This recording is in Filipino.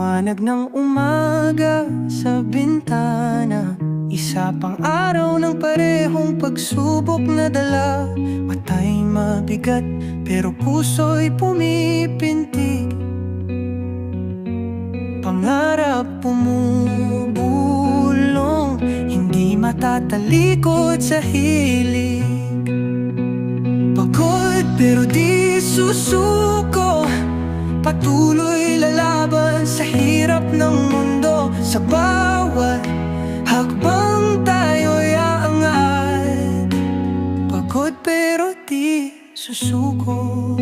Liwanag ng umaga sa bintana. Isa pang araw ng parehong pagsubok na dala. Matay mabigat pero puso'y pumipintig Pangarap pumubulong Hindi matatalikod sa hilig. Pagod pero di susuko. Patuloy lalaban Sa bawat hakbang tayo'y aangat. Pagod pero di susuko